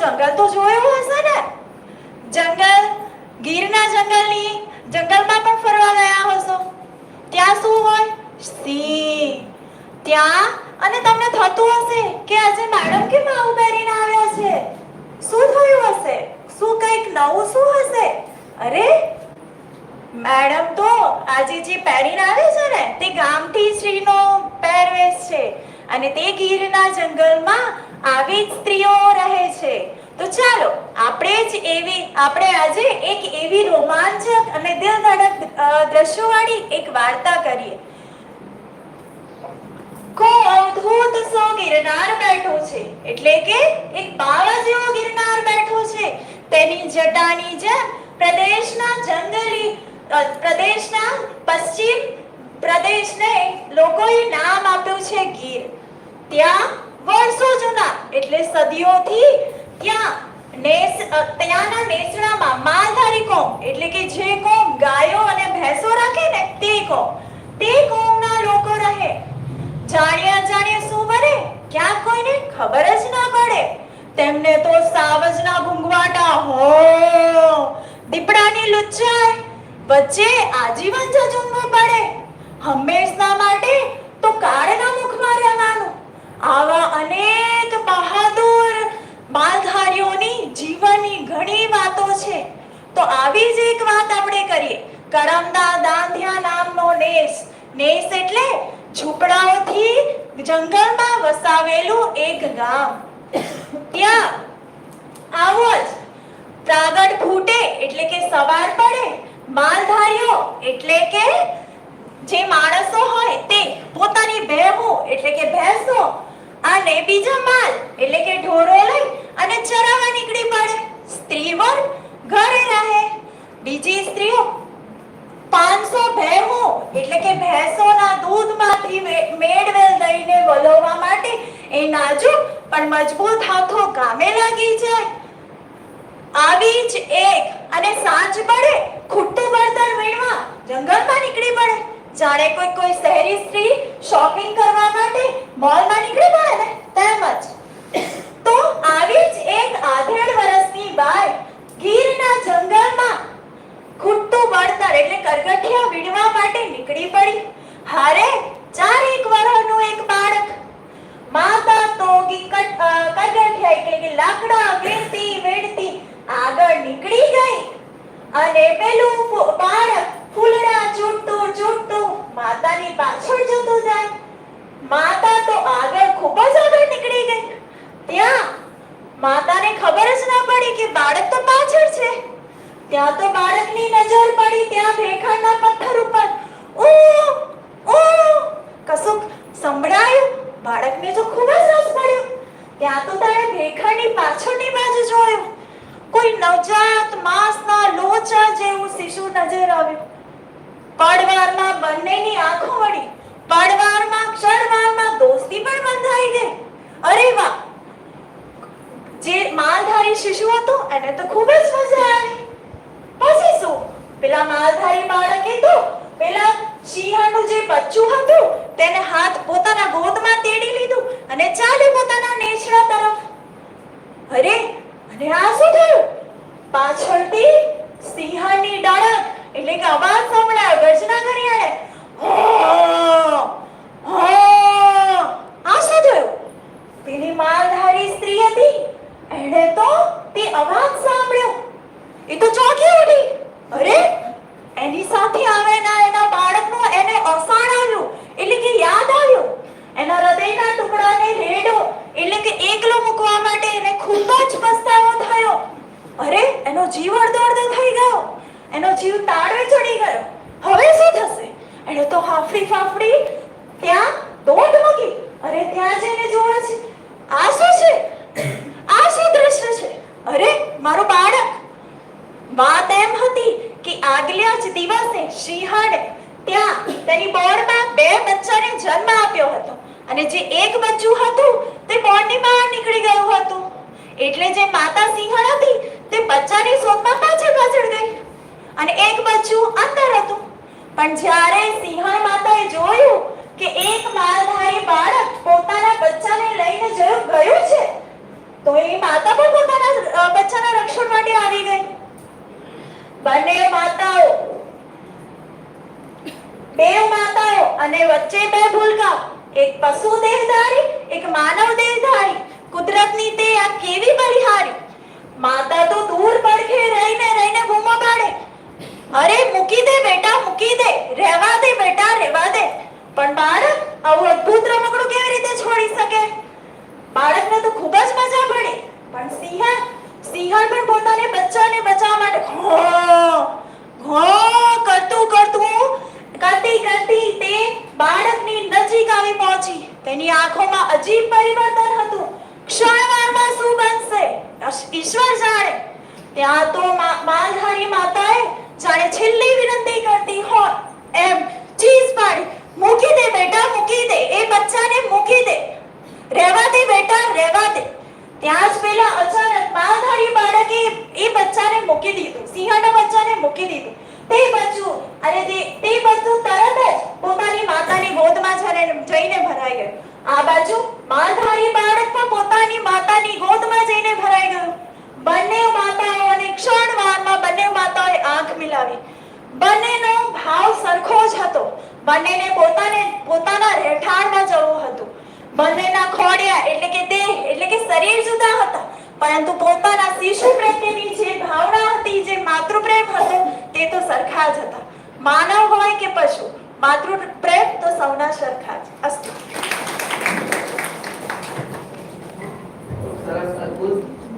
જંગલ તો જોયું હશે ને? જંગલ, ગીરના જંગલની જંગલમાં પણ ફરવા ગયા હશો. ત્યાં શું હોય? સિંહ. ત્યાં, અને તમને થતું હશે કે આજે મેડમ કેમ આવું પહેરીને આવ્યા છે? શું થયું હશે? શું કંઈક નવું શું હશે? અરે મેડમ તો આજે જે પહેરીને આવે છે ને, તે ગામઠી શ્રીનો પહેરવેશ છે. અને તે ગીરના જંગલમાં આવી જ સ્ત્રીઓ રહે છે. તો ચાલો, આપણે જ એવી, આપણે આજે એક એવી રોમાંચક અને દિલ ધડક દ્રશ્યોવાળી એક વાર્તા કરીએ. કો અવધૂત સો ગિરનાર બેઠો છે. એટલે કે એક બાવા જેવો ગિરનાર બેઠો છે. તેની જટાની જેમ પ્રદેશના જંગલી પ્રદેશના પશ્ચિમ પ્રદેશને લોકોએ નામ આપ્યું છે ગીર. ત્યાં વર્ષો જૂના. એટલે સદીઓથી ત્યાં નેસ ત્યાંના નેસડામાં માલધારી કોમ, એટલે કે જે કોમ ગાયો અને ભેંસો રાખે ને તે કોમ. તે કોમના લોકો રહે. જાણ્યા અજાણ્યા શું બને? ક્યાં કોઈને ખબર જ ના પડે. તેમને તો સાવજના ભૂંગવાટા, હો! દીપડાની લુચ્ચાય વચ્ચે આજીવન જજુમવું પડે. હંમેશના ઘણી વાતો છે. તો આવી જ એક વાત આપણે કરીએ. કરમદા દાંધિયા નામનો નેસ. નેસ એટલે ઝૂંપડાઓથી જંગલમાં વસાવેલું એક ગામ. ત્યાં આવો જ પ્રાગટ ફૂટે એટલે કે સવાર પડે. માલધારીઓ એટલે કે જે માણસો હોય તે પોતાની ભેહો એટલે કે ભેંસો, અને બીજા માલ એટલે કે ઢોરો લઈ અને ચરાવા નીકળી પડે. સ્ત્રી ઘરે રહે. બીજી સ્ત્રીઓ પાંચસો ભેહો, એટલે કે ભેંસોના દૂધમાંથી મેળવેલ દહીંને વલોવા માટે એ નાજુક પણ મજબૂત હાથો કામે લાગી જાય. આવી જ એક અને સાંજ પડે ખૂટતું બળતણ વીણવા જંગલમાં નીકળી પડે જાણે કોઈ કોઈ શહેરી સ્ત્રી શોપિંગ કરવા માટે મોલમાં નીકળી પડે ને તેમ જ તો આવી જ એક આધેડ વર્ષની બાઈ ગીરના જંગલમાં ખૂટતું બળતર એટલે કરગઠિયા વીણવા માટે નીકળી પડી. હારે ચાર એક વર્ષનું એક બાળક. માતા તોગી કરગઠિયા કે લાકડા વીણતી વીણતી આગળ નીકળી ગઈ. અને પેલું બાળક ફૂલડા ચૂંટતું ચૂંટતું માતાની પાછળ જતું જાય. માતા તો આગળ ખૂબ જ આગળ નીકળી ગઈ. ત્યાં માતાને ખબર જ ના પડી કે બાળક ત્યાં તો બાળકની નજર પડી, ત્યાં ભેખાના પથ્થર ઉપર. ઓ ઓ કશુંક સંભળાયું, બાળકને તો ખૂબ જ રસ પડ્યો. ત્યાં તો તારે ભેખાની પાછળની બાજુ જોયું. કોઈ નવજાત માંસના લોચા જેવું શિશુ નજર આવ્યું. પડવારમાં બંનેની આંખો વળી પડવારમાં ક્ષણવારમાં દોસ્તી પણ બંધાઈ ગઈ અરે વાહ જે માલધારી શિશુ હતો એને તો ખૂબ જ મજા આવી પછી શું માલધારી બાળકે તો પેલા સિંહણનું જે બચ્ચું હતું, તેને હાથ પોતાના ગોદમાં તેડી લીધું અને ચાલે પોતાના નેછડા તરફ. અરે, અને આ શું થયું? પાછળથી સિંહણની ડાળક, એટલે કે અવાજ સંભળાયો, ગર્જના કરી આણે આ શું થયું? પેલી માલધારી સ્ત્રી હતી. એણે તો તે અવાજ સાંભળ્યો. એ તો ચોંકી ઉઠી અરે એની સાથે આવેલા એના બાળકનો એને અસાણ આવ્યું એટલે કે યાદ આવ્યું એના હૃદયના ટુકડાને રેડો એટલે કે એકલો મૂકવા માટે એને ખૂબ જ પસ્તાવો થયો. અરે, એનો જીવ અડધો અડધો થઈ ગયો. એનો જીવ તાળવે ચડી ગયો. હવે શું થશે? એણે તો હાફડી ફાફડી ત્યાં દોટ મૂકી. અરે, ત્યાં જઈને જોવે છે. આ શું છે? આ શું દ્રશ્ય છે? અરે, મારું બાળક. વાત એમ હતી કે આગલા જ દિવસે સિંહણે ત્યાં તેની બોર્ડમાં બે બચ્ચાને જન્મ આપ્યો હતો. અને જે એક બચ્ચું હતું, તે બોર્ડની બહાર નીકળી ગયું હતું. એટલે જે માતા સિંહણ હતી, તે બચ્ચાની શોધમાં પાછળ પાછળ ગઈ. અને એક બચ્ચું અંદર હતું. પણ જ્યારે સિંહણ માતાએ જોયું કે એક માલધારી બાળક પોતાના બચ્ચાને લઈને જયું, ગયું છે, તો એ માતા પણ પોતાના બચ્ચાના રક્ષણ માટે આવી ગઈ. બંને માતાઓ, બે માતાઓ અને વચ્ચે બે ભૂલકા એક પશુ દેહધારી, એક માનવ દેહધારી. કુદરતની તે આ કેવી બલિહારી? માતા તો દૂર પડખે રહીને રહીને બૂમો પાડે. અરે, મૂકી દે બેટા, મૂકી દે. રહેવા દે બેટા, રહેવા દે. પણ બાળક આવું અદ્ભુત રમકડું કેવી રીતે છોડી શકે? બાળકને તો ખૂબ જ મજા પડી પણ સિંહણ સિંહણ પણ પોતાને બચ્ચાને બચાવવા માટે ઘો ઘો કરતું કરતું કરતી કરતી તે બાળકની નજીક આવી પહોંચી તેની આંખોમાં અજીબ પરિવર્તન હતું ક્ષણવારમાં શું બનશે અશ- ઈશ્વર જાણે ત્યાં તો માલધારી માતાએ જાણે છેલ્લી વિનંતી કરતી હોય. એમ ચીસ પાડી, મૂકી દે બેટા, મૂકી દે, એ બચ્ચાને મૂકી દે. રહેવા દે બેટા, રહેવા દે. ત્યાં જ પેલા અચાનક માલધારી બાળકે એ બચ્ચાને મૂકી દીધું, સિંહના બચ્ચાને મૂકી દીધું. તે બચ્ચું અને તે તે બચ્ચું તરત જ પોતાની માતાની ગોદમાં જઈને જઈને ભરાઈ ગયું. આ બાજુ માલધારી બાળક પણ પોતાની માતાની ગોદમાં જઈને ભરાઈ ગયું. બંને માતાઓને ક્ષણવારમાં બંને માતાઓએ આંખ મિલાવી. બંનેનો ભાવ સરખો જ હતો. બંનેને પોતાને, પોતાના રહેઠાણમાં જવું હતું. બંનેના ખોડિયા એટલે કે દેહ, એટલે કે શરીર જુદા હતા. પરંતુ પોતાના શિશુ પ્રત્યેની જે ભાવના હતી, જે માતૃપ્રેમ હતો, તે તો સરખા જ હતા. માનવ હોય કે પશુ, માતૃપ્રેમ તો સૌના સરખા જ અસ્તુ સરસ, અદ્ભુત.